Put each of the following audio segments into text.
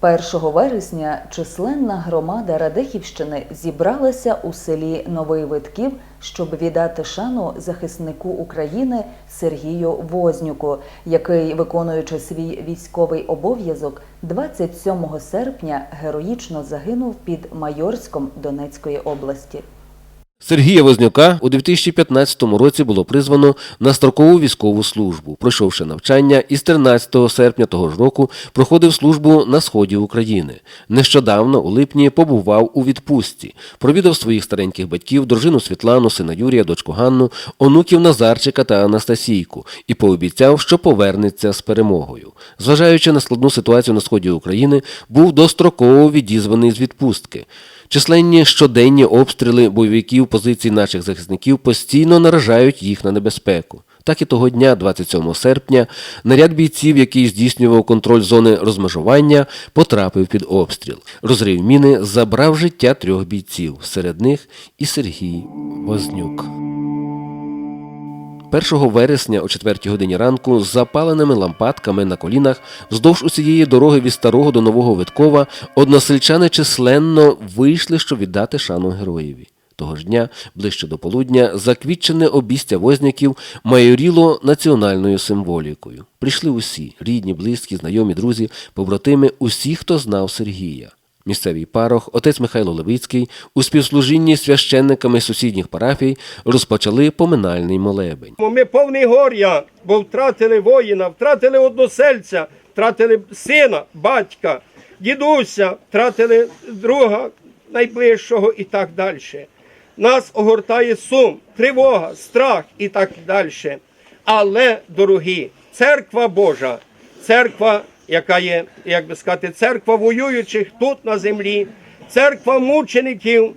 1 вересня численна громада Радехівщини зібралася у селі Новий Витків, щоб віддати шану захиснику України Сергію Вознюку, який, виконуючи свій військовий обов'язок, 27 серпня героїчно загинув під Майорськом Донецької області. Сергія Вознюка у 2015 році було призвано на строкову військову службу. Пройшовши навчання, із 13 серпня того ж року проходив службу на сході України. Нещодавно, у липні, побував у відпустці, провідав своїх стареньких батьків, дружину Світлану, сина Юрія, дочку Ганну, онуків Назарчика та Анастасійку і пообіцяв, що повернеться з перемогою. Зважаючи на складну ситуацію на сході України, був достроково відізваний з відпустки. Численні щоденні обстріли бойовиків позицій наших захисників постійно наражають їх на небезпеку. Так і того дня, 27 серпня, наряд бійців, який здійснював контроль зони розмежування, потрапив під обстріл. Розрив міни забрав життя трьох бійців, серед них і Сергій Вознюк. 1 вересня о 4 годині ранку з запаленими лампадками на колінах вздовж усієї дороги від старого до нового Виткова односельчани численно вийшли, щоб віддати шану героєві. Того ж дня, ближче до полудня, заквітчене обістя возняків майоріло національною символікою. Прийшли усі рідні, близькі, знайомі, друзі, побратими, усі, хто знав Сергія. Місцевий парох, отець Михайло Левицький, у співслужінні з священниками сусідніх парафій розпочали поминальний молебень. Ми повний горя, бо втратили воїна, втратили односельця, втратили сина, батька, дідуся, втратили друга найближчого і так далі. Нас огортає сум, тривога, страх і так далі. Але, дорогі, церква Божа, церква, яка є, як би сказати, церква воюючих тут на землі, церква мучеників,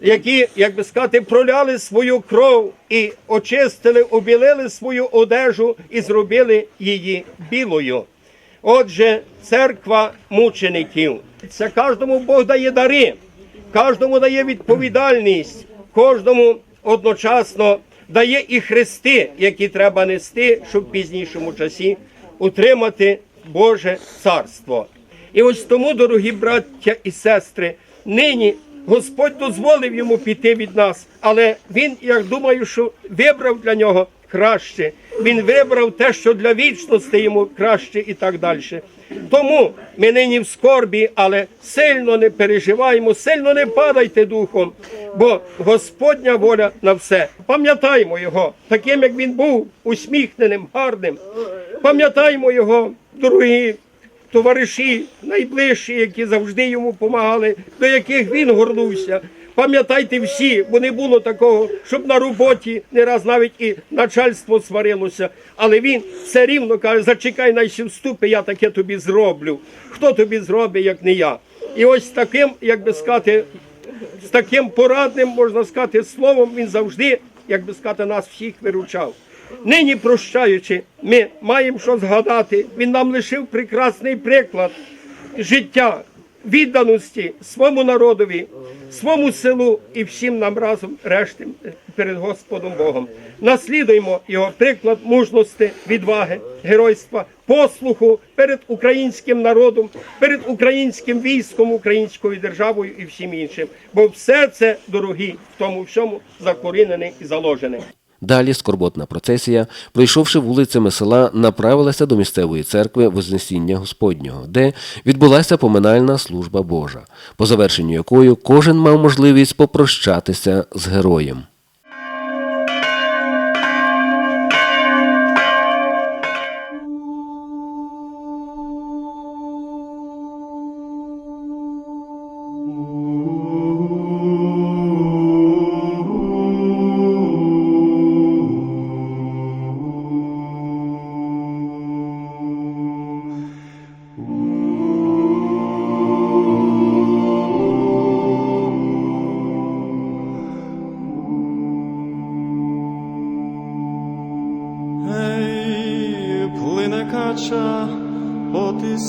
які, як би сказати, проляли свою кров і очистили, обілили свою одежу і зробили її білою. Отже, церква мучеників. Це кожному Бог дає дари, кожному дає відповідальність, кожному одночасно дає і хрести, які треба нести, щоб в пізнішому часі утримати Боже царство. І ось тому, дорогі браття і сестри, нині Господь дозволив йому піти від нас, але він, я думаю, що вибрав для нього краще. Він вибрав те, що для вічності йому краще і так далі. Тому ми нині в скорбі, але сильно не переживаємо, сильно не падайте духом, бо Господня воля на все. Пам'ятаємо його, таким як він був, усміхненим, гарним. Пам'ятаємо його, дорогі товариші, найближчі, які завжди йому допомагали, до яких він горнувся. Пам'ятайте всі, бо не було такого, щоб на роботі не раз навіть і начальство сварилося. Але він все рівно каже: зачекай найсі вступи, я таке тобі зроблю. Хто тобі зробить, як не я? І ось таким, як би сказати, з таким порадним, можна сказати, словом, він завжди, як би сказати, нас всіх виручав. Нині прощаючи, ми маємо що згадати. Він нам лишив прекрасний приклад життя, відданості своєму народові, своєму селу і всім нам разом решти перед Господом Богом. Наслідуємо його приклад мужності, відваги, геройства, послуху перед українським народом, перед українським військом, українською державою і всім іншим. Бо все це дорогі в тому всьому закорінене і заложене. Далі скорботна процесія, пройшовши вулицями села, направилася до місцевої церкви Вознесіння Господнього, де відбулася поминальна служба Божа, по завершенню якої кожен мав можливість попрощатися з героєм.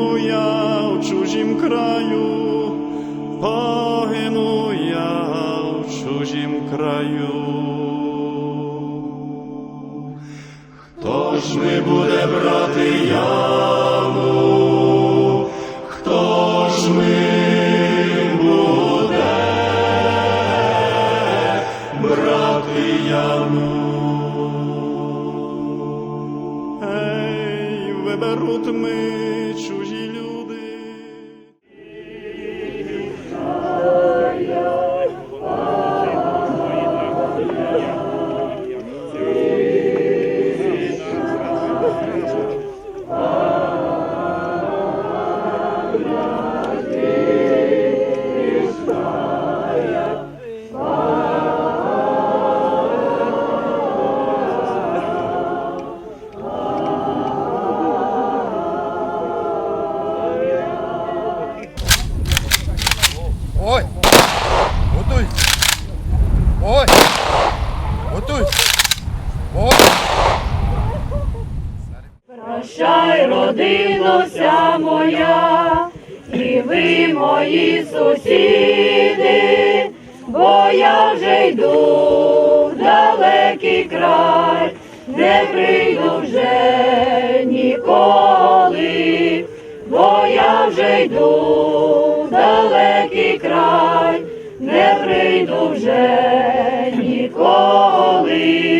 Погину я в чужім краю, погину я в чужім краю. Хто ж ми буде брати яму? Хто ж ми буде брати? Ей, виберуть ми чужі Oh. Прощай, родино вся моя, і ви мої сусіди, бо я вже йду в далекий край, не прийду вже ніколи, бо я вже йду в далекий край, не прийду вже ніколи.